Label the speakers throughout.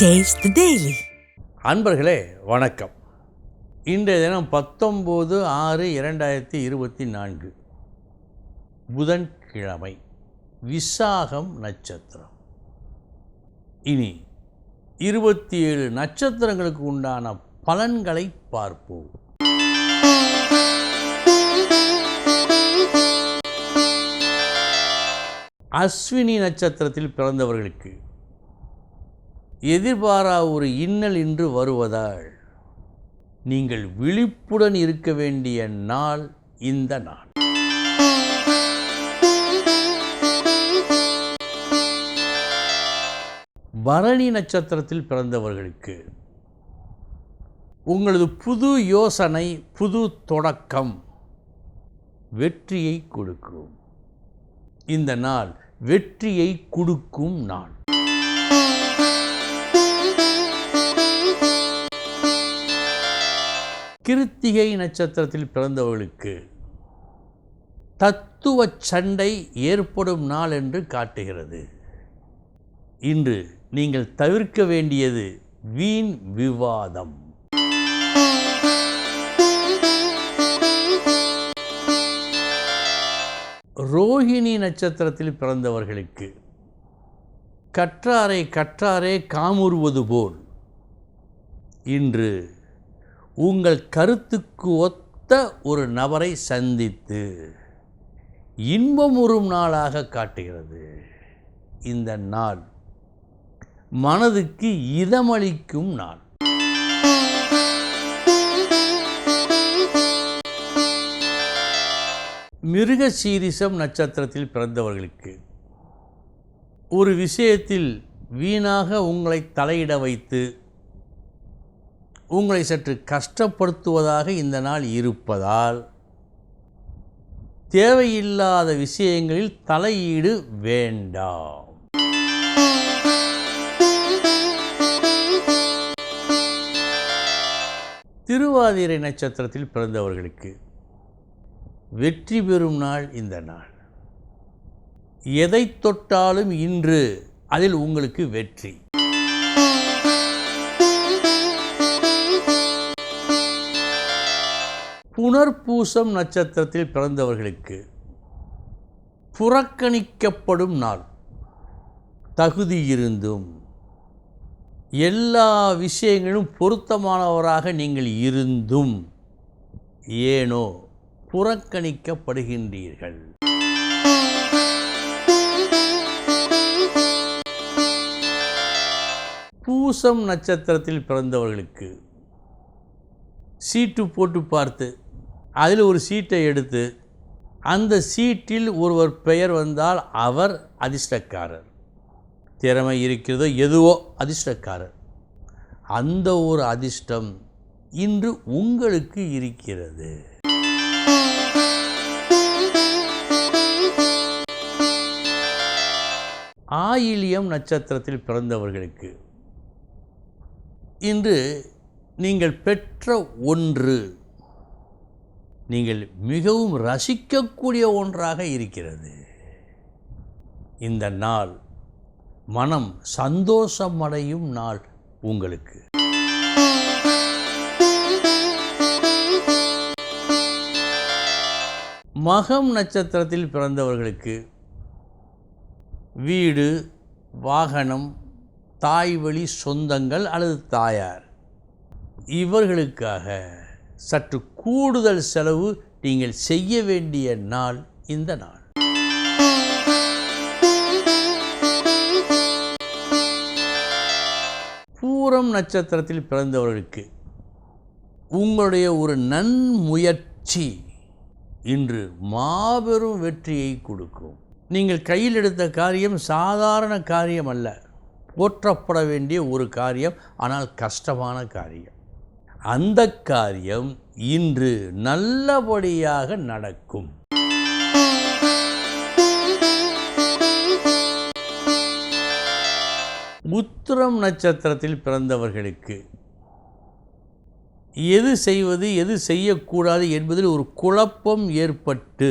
Speaker 1: Taste daily
Speaker 2: அன்பர்களே வணக்கம். இன்றைய தினம் பத்தொம்போது ஆறு இரண்டாயிரத்தி இருபத்தி நான்கு. புதன்கிழமை விசாகம் நட்சத்திரம். இனி இருபத்தி ஏழு நட்சத்திரங்களுக்கு உண்டான பலன்களை பார்ப்போம். அஸ்வினி நட்சத்திரத்தில் பிறந்தவர்களுக்கு எதிர்பாரா ஒரு இன்னல் இன்று வருவதால் நீங்கள் விழிப்புடன் இருக்க வேண்டிய நாள் இந்த நாள். பரணி நட்சத்திரத்தில் பிறந்தவர்களுக்கு உங்களது புது யோசனை புது தொடக்கம் வெற்றியை கொடுக்கும். இந்த நாள் வெற்றியை கொடுக்கும் நாள். கிருத்திகை நட்சத்திரத்தில் பிறந்தவர்களுக்கு தத்துவ சண்டை ஏற்படும் நாள் என்று காட்டுகிறது. இன்று நீங்கள் தவிர்க்க வேண்டியது வீண் விவாதம். ரோஹிணி நட்சத்திரத்தில் பிறந்தவர்களுக்கு கற்றாரை கற்றாரே காமுறுவது போல் இன்று உங்கள் கருத்துக்கு ஒத்த ஒரு நபரை சந்தித்து இன்பமுறும் நாளாக காட்டுகிறது. இந்த நாள் மனதுக்கு இதமளிக்கும் நாள். மிருக சீரிசம் நட்சத்திரத்தில் பிறந்தவர்களுக்கு ஒரு விஷயத்தில் வீணாக உங்களை தலையிட வைத்து உங்களை சற்று கஷ்டப்படுத்துவதாக இந்த நாள் இருப்பதால் தேவையில்லாத விஷயங்களில் தலையீடு வேண்டாம். திருவாதிரை நட்சத்திரத்தில் பிறந்தவர்களுக்கு வெற்றி பெறும் நாள் இந்த நாள். எதை தொட்டாலும் இன்று அதில் உங்களுக்கு வெற்றி. புனர்பூசம் நட்சத்திரத்தில் பிறந்தவர்களுக்கு புறக்கணிக்கப்படும் நாள். தகுதி இருந்தும் எல்லா விஷயங்களும் பொருத்தமானவராக நீங்கள் இருந்தும் ஏனோ புறக்கணிக்கப்படுகின்றீர்கள். பூசம் நட்சத்திரத்தில் பிறந்தவர்களுக்கு சீட்டு போட்டு பார்த்து அதில் ஒரு சீட்டை எடுத்து அந்த சீட்டில் ஒருவர் பெயர் வந்தால் அவர் அதிர்ஷ்டக்காரர். திறமை இருக்கிறதோ எதுவோ அதிர்ஷ்டக்காரர். அந்த ஒரு அதிர்ஷ்டம் இன்று உங்களுக்கு இருக்கிறது. ஆயிலியம் நட்சத்திரத்தில் பிறந்தவர்களுக்கு இன்று நீங்கள் பெற்ற ஒன்று நீங்கள் மிகவும் ரசிக்கக்கூடிய ஒன்றாக இருக்கிறது. இந்த நாள் மனம் சந்தோஷமடையும் நாள் உங்களுக்கு. மகம் நட்சத்திரத்தில் பிறந்தவர்களுக்கு வீடு வாகனம் தாய் வழி சொந்தங்கள் அல்லது தாயார். இவர்களுக்காக சற்று கூடுதல் செலவு நீங்கள் செய்ய வேண்டிய நாள் இந்த நாள். பூரம் நட்சத்திரத்தில் பிறந்தவர்களுக்கு உங்களுடைய ஒரு நன்முயற்சி இன்று மாபெரும் வெற்றியை கொடுக்கும். நீங்கள் கையில் எடுத்த காரியம் சாதாரண காரியம் அல்ல. போற்றப்பட வேண்டிய ஒரு காரியம் ஆனால் கஷ்டமான காரியம். அந்த காரியம் இன்று நல்லபடியாக நடக்கும். உத்திரம் நட்சத்திரத்தில் பிறந்தவர்களுக்கு எது செய்வது எது செய்யக்கூடாது என்பதில் ஒரு குழப்பம் ஏற்பட்டு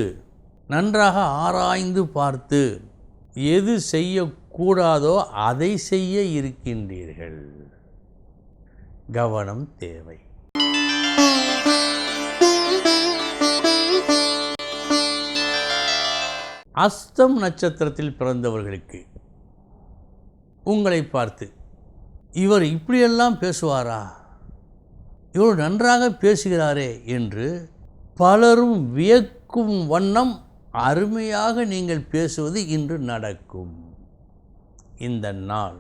Speaker 2: நன்றாக ஆராய்ந்து பார்த்து எது செய்யக்கூடாதோ அதை செய்ய இருக்கின்றீர்கள். கவனம் தேவை. அஸ்தம் நட்சத்திரத்தில் பிறந்தவர்களுக்கு உங்களை பார்த்து இவர் இப்படியெல்லாம் பேசுவாரா? இவர் நன்றாக பேசுகிறாரே என்று பலரும் வியக்கும் வண்ணம் அருமையாக நீங்கள் பேசுவது இன்று நடக்கும். இந்த நாள்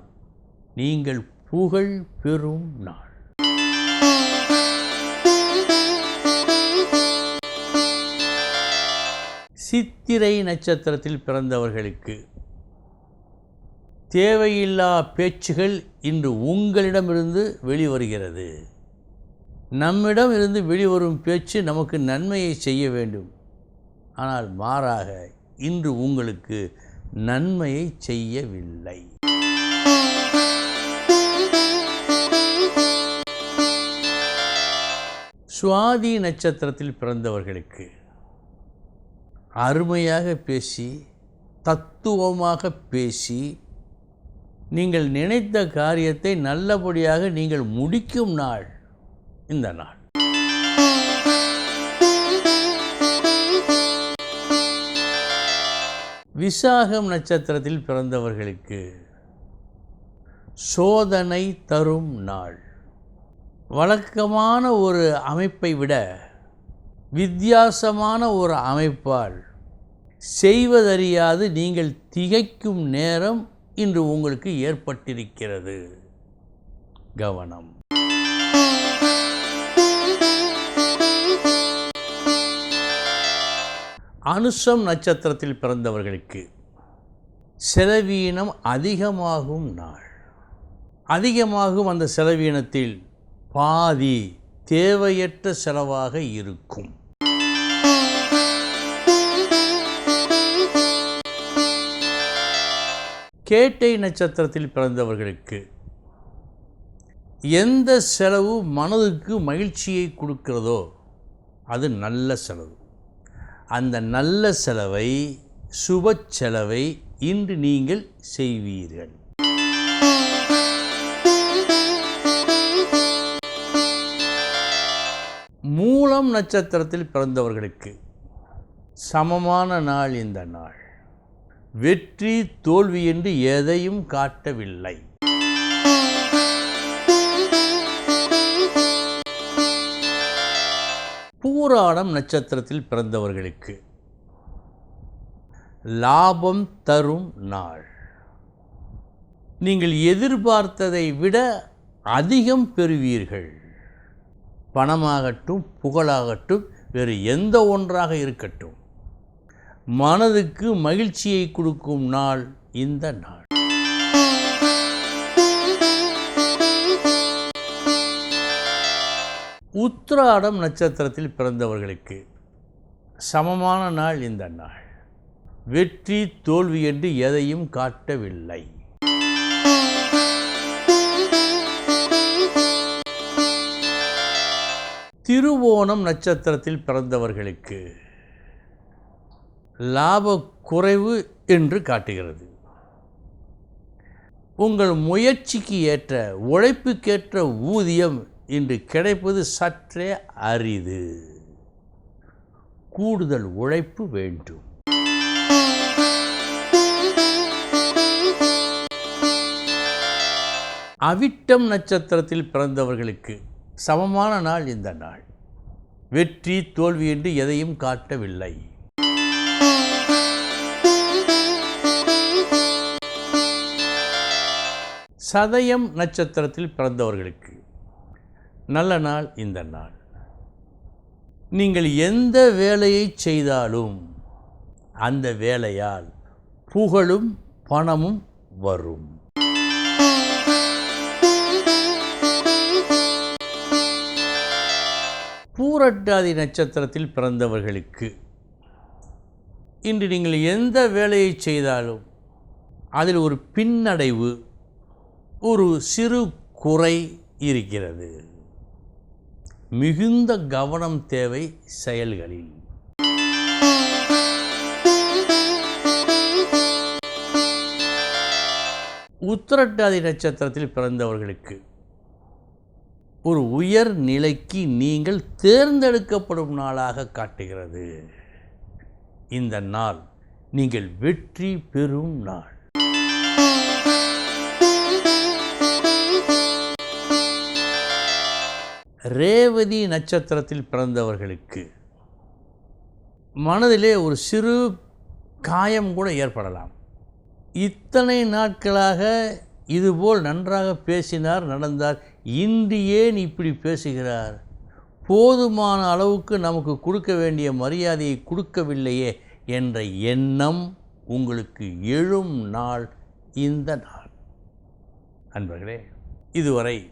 Speaker 2: நீங்கள் புகழ் பெறும் நாள். சித்திரை நட்சத்திரத்தில் பிறந்தவர்களுக்கு தேவையில்லா பேச்சுகள் இன்று உங்களிடமிருந்து வெளிவருகிறது. நம்மிடம் இருந்து வெளிவரும் பேச்சு நமக்கு நன்மையை செய்ய வேண்டும். ஆனால் மாறாக இன்று உங்களுக்கு நன்மையை செய்யவில்லை. சுவாதி நட்சத்திரத்தில் பிறந்தவர்களுக்கு அருமையாக பேசி தத்துவமாக பேசி நீங்கள் நினைத்த காரியத்தை நல்லபடியாக நீங்கள் முடிக்கும் நாள் இந்த நாள். விசாகம் நட்சத்திரத்தில் பிறந்தவர்களுக்கு சோதனை தரும் நாள். வழக்கமான ஒரு அமைப்பை விட வித்தியாசமான ஒரு அமைப்பால் செய்வதறியாது நீங்கள் திகைக்கும் நேரம் இன்று உங்களுக்கு ஏற்பட்டிருக்கிறது. கவனம். அனுஷம் நட்சத்திரத்தில் பிறந்தவர்களுக்கு செலவீனம் அதிகமாகும் நாள். அதிகமாகும் அந்த செலவீனத்தில் பாதி தேவையற்ற செலவாக இருக்கும். கேட்டை நட்சத்திரத்தில் பிறந்தவர்களுக்கு எந்த செலவு மனதுக்கு மகிழ்ச்சியை கொடுக்கிறதோ அது நல்ல செலவு. அந்த நல்ல செலவை சுப செலவை இன்று நீங்கள் செய்வீர்கள். மூலம் நட்சத்திரத்தில் பிறந்தவர்களுக்கு சமமான நாள் இந்த நாள். வெற்றி தோல்வி என்று எதையும் காட்டவில்லை. பூராடம் நட்சத்திரத்தில் பிறந்தவர்களுக்கு லாபம் தரும் நாள். நீங்கள் எதிர்பார்த்ததை விட அதிகம் பெறுவீர்கள். பணமாகட்டும் புகழாகட்டும் வேறு எந்த ஒன்றாக இருக்கட்டும். மனதுக்கு மகிழ்ச்சியை கொடுக்கும் நாள் இந்த நாள். உத்திராடம் நட்சத்திரத்தில் பிறந்தவர்களுக்கு சமமான நாள் இந்த நாள். வெற்றி தோல்வி என்று எதையும் காட்டவில்லை. திருவோணம் நட்சத்திரத்தில் பிறந்தவர்களுக்கு லாப குறைவு என்று காட்டுகிறது. உங்கள் முயற்சிக்கு ஏற்ற உழைப்புக்கேற்ற ஊதியம் இன்று கிடைப்பது சற்றே அரிது. கூடுதல் உழைப்பு வேண்டும். அவிட்டம் நட்சத்திரத்தில் பிறந்தவர்களுக்கு சமமான நாள் இந்த நாள். வெற்றி தோல்வி என்று எதையும் காட்டவில்லை. சதயம் நட்சத்திரத்தில் பிறந்தவர்களுக்கு நல்ல நாள் இந்த நாள். நீங்கள் எந்த வேலையை செய்தாலும் அந்த வேலையால் புகழும் பணமும் வரும். பூரட்டாதி நட்சத்திரத்தில் பிறந்தவர்களுக்கு இன்று நீங்கள் எந்த வேலையை செய்தாலும் அதில் ஒரு பின்னடைவு ஒரு சிறு குறை இருக்கிறது. மிகுந்த கவனம் தேவை செயல்களில். உத்திரட்டாதி நட்சத்திரத்தில் பிறந்தவர்களுக்கு ஒரு உயர் நிலைக்கு நீங்கள் தேர்ந்தெடுக்கப்படும் நாளாக காட்டுகிறது. இந்த நாள் நீங்கள் வெற்றி பெறும் நாள். ரேவதி நட்சத்திரத்தில் பிறந்தவர்களுக்கு மனதிலே ஒரு சிறு காயம் கூட ஏற்படலாம். இத்தனை நாட்களாக இதுபோல் நன்றாக பேசினார் நடந்தார். இன்று ஏன் இப்படி பேசுகிறார். போதுமான அளவுக்கு நமக்கு கொடுக்க வேண்டிய மரியாதையை கொடுக்கவில்லையே என்ற எண்ணம் உங்களுக்கு எழும் நாள் இந்த நாள். அன்பர்களே இதுவரை